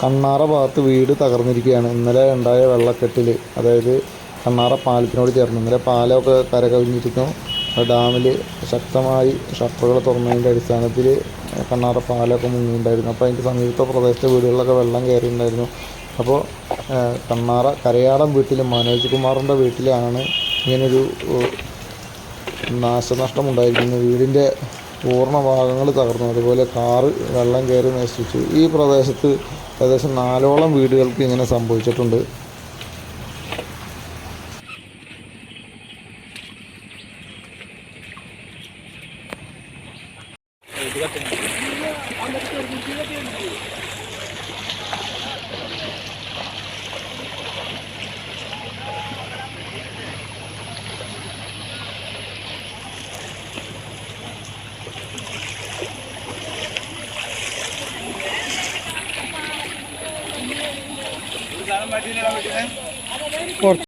കണ്ണാറ ഭാഗത്ത് വീട് തകർന്നിരിക്കുകയാണ്. ഇന്നലെ ഉണ്ടായ വെള്ളക്കെട്ടിൽ അതായത് കണ്ണാറ പാലത്തിനോട് ചേർന്ന്. ഇന്നലെ പാലമൊക്കെ കരകവിഞ്ഞിരിക്കുന്നു ഡാമിൽ ശക്തമായി ഷട്ടറുകൾ തുറന്നതിന്റെ അടിസ്ഥാനത്തിൽ കണ്ണാറ പാലമൊക്കെ മുങ്ങിയിട്ടുണ്ടായിരുന്നു. അപ്പോൾ അതിന്റെ സമീപത്തെ പ്രദേശത്തെ വീടുകളിലൊക്കെ വെള്ളം കയറിയിട്ടുണ്ടായിരുന്നു. അപ്പോൾ കണ്ണാറ കരയാടം വീട്ടിൽ മനോജ് കുമാറിന്റെ വീട്ടിലാണ് ഇങ്ങനൊരു നാശനഷ്ടം ഉണ്ടായിരിക്കുന്നത്. വീടിന്റെ പൂർണ ഭാഗങ്ങൾ തകർന്നു. അതുപോലെ കാറ് വെള്ളം കയറി നശിച്ചു. ഈ പ്രദേശത്ത് ഏകദേശം നാലോളം വീടുകൾക്ക് ഇങ്ങനെ സംഭവിച്ചിട്ടുണ്ട്. করত